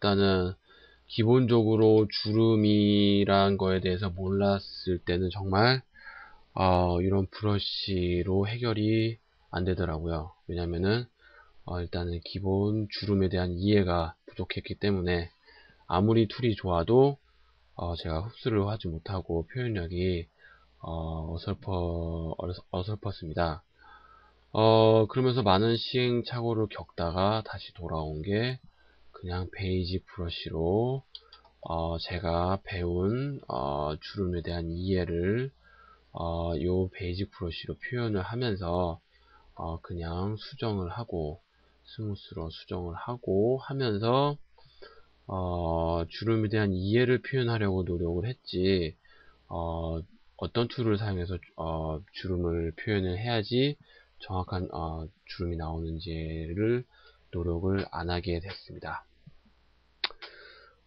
일단은 기본적으로 주름이란 거에 대해서 몰랐을 때는 정말 어, 이런 브러쉬로 해결이 안 되더라고요. 왜냐면은 어, 일단은 기본 주름에 대한 이해가 부족했기 때문에 아무리 툴이 좋아도 어, 제가 흡수를 하지 못하고 표현력이 어, 어설퍼, 어설펐습니다. 어, 그러면서 많은 시행착오를 겪다가 다시 돌아온 게 그냥 베이지 브러쉬로 어, 제가 배운 어, 주름에 대한 이해를 어, 요 베이지 브러쉬로 표현을 하면서 어, 그냥 수정을 하고 스무스로 수정을 하고 하면서 어, 주름에 대한 이해를 표현하려고 노력을 했지 어, 어떤 툴을 사용해서 어, 주름을 표현을 해야지 정확한 어, 주름이 나오는지를 노력을 안 하게 됐습니다.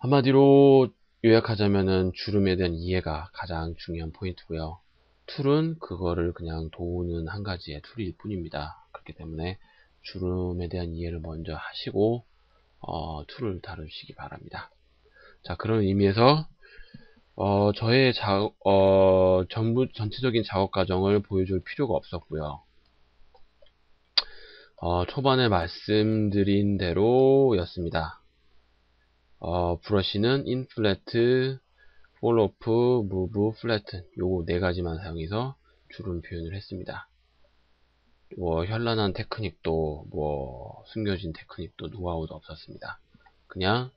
한마디로 요약하자면은 주름에 대한 이해가 가장 중요한 포인트고요. 툴은 그거를 그냥 도우는 한 가지의 툴일 뿐입니다. 그렇기 때문에 주름에 대한 이해를 먼저 하시고 어, 툴을 다루시기 바랍니다. 자 그런 의미에서 어, 저의 자, 어, 전부 전체적인 작업 과정을 보여줄 필요가 없었고요. 어, 초반에 말씀드린 대로였습니다. 어, 브러쉬는 인플래트, 폴오프, 무브, 플래튼 요거 네 가지만 사용해서 주름 표현을 했습니다. 뭐 현란한 테크닉도 뭐 숨겨진 테크닉도 노하우도 없었습니다. 그냥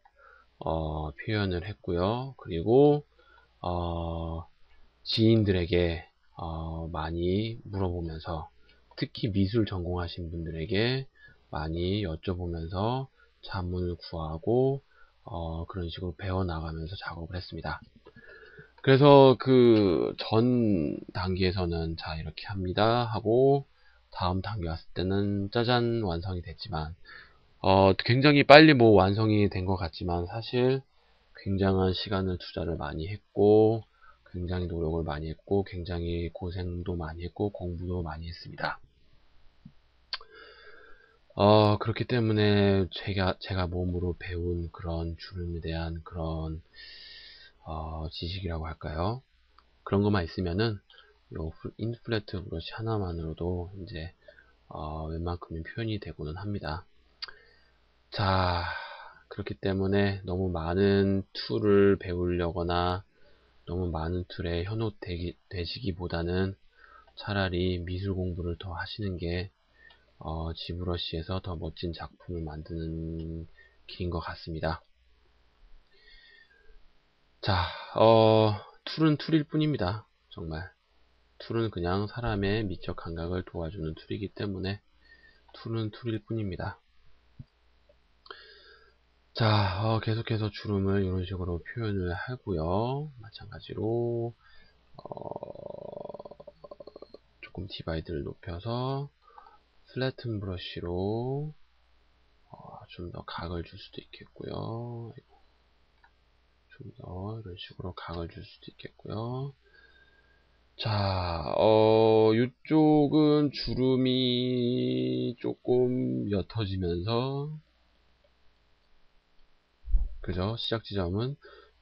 어, 표현을 했고요. 그리고 어, 지인들에게 어, 많이 물어보면서 특히 미술 전공하신 분들에게 많이 여쭤보면서 자문을 구하고 어, 그런 식으로 배워나가면서 작업을 했습니다. 그래서 그 전 단계에서는 자 이렇게 합니다 하고 다음 단계 왔을 때는 짜잔 완성이 됐지만 어, 굉장히 빨리 뭐 완성이 된 것 같지만 사실 굉장한 시간을 투자를 많이 했고 굉장히 노력을 많이 했고 굉장히 고생도 많이 했고 공부도 많이 했습니다. 어, 그렇기 때문에 제가 제가 몸으로 배운 그런 주름에 대한 그런 어, 지식이라고 할까요? 그런 것만 있으면은 요 인플레트 브러쉬 하나만으로도 이제 어, 웬만큼은 표현이 되고는 합니다. 자, 그렇기 때문에 너무 많은 툴을 배우려거나 너무 많은 툴에 현혹되시기보다는 차라리 미술 공부를 더 하시는 게 어, 지브러쉬에서 더 멋진 작품을 만드는 길인 것 같습니다. 자, 어, 툴은 툴일 뿐입니다. 정말. 툴은 그냥 사람의 미적 감각을 도와주는 툴이기 때문에 툴은 툴일 뿐입니다. 자, 어, 계속해서 주름을 이런 식으로 표현을 하고요. 마찬가지로 어, 조금 디바이드를 높여서 플래튼 브러쉬로 어, 좀더 각을 줄 수도 있겠고요. 좀 더 이런 식으로 각을 줄 수도 있겠고요. 자, 어, 이쪽은 주름이 조금 옅어지면서 그죠? 시작 지점은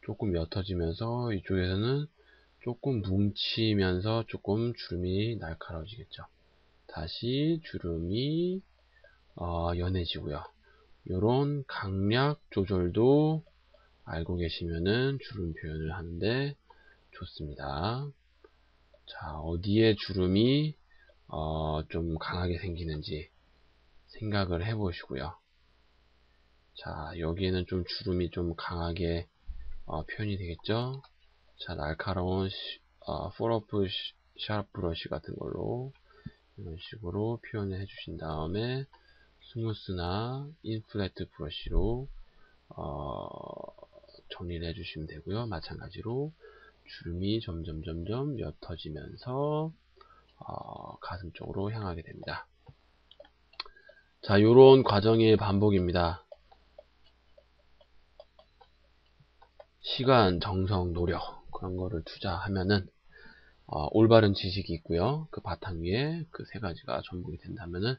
조금 옅어지면서 이쪽에서는 조금 뭉치면서 조금 주름이 날카로워지겠죠. 다시 주름이 어, 연해지고요. 이런 강약 조절도 알고 계시면은 주름 표현을 하는데 좋습니다. 자, 어디에 주름이 어, 좀 강하게 생기는지 생각을 해 보시고요. 자, 여기에는 좀 주름이 좀 강하게 어, 표현이 되겠죠? 자, 날카로운 어, 폴오프 샤프 브러쉬 같은 걸로 이런 식으로 표현을 해주신 다음에 스무스나 인플레트 브러쉬로 어, 정리를 해주시면 되고요. 마찬가지로 주름이 점점 점점 옅어지면서 어, 가슴 쪽으로 향하게 됩니다. 자, 요런 과정의 반복입니다. 시간, 정성, 노력 그런 거를 투자하면은 어, 올바른 지식이 있고요. 그 바탕 위에 그 세 가지가 전복이 된다면은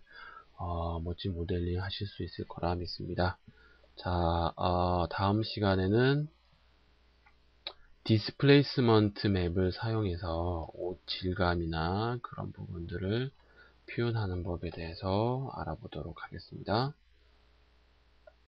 어, 멋진 모델링 하실 수 있을 거라 믿습니다. 자, 어, 다음 시간에는 디스플레이스먼트 맵을 사용해서 옷 질감이나 그런 부분들을 표현하는 법에 대해서 알아보도록 하겠습니다.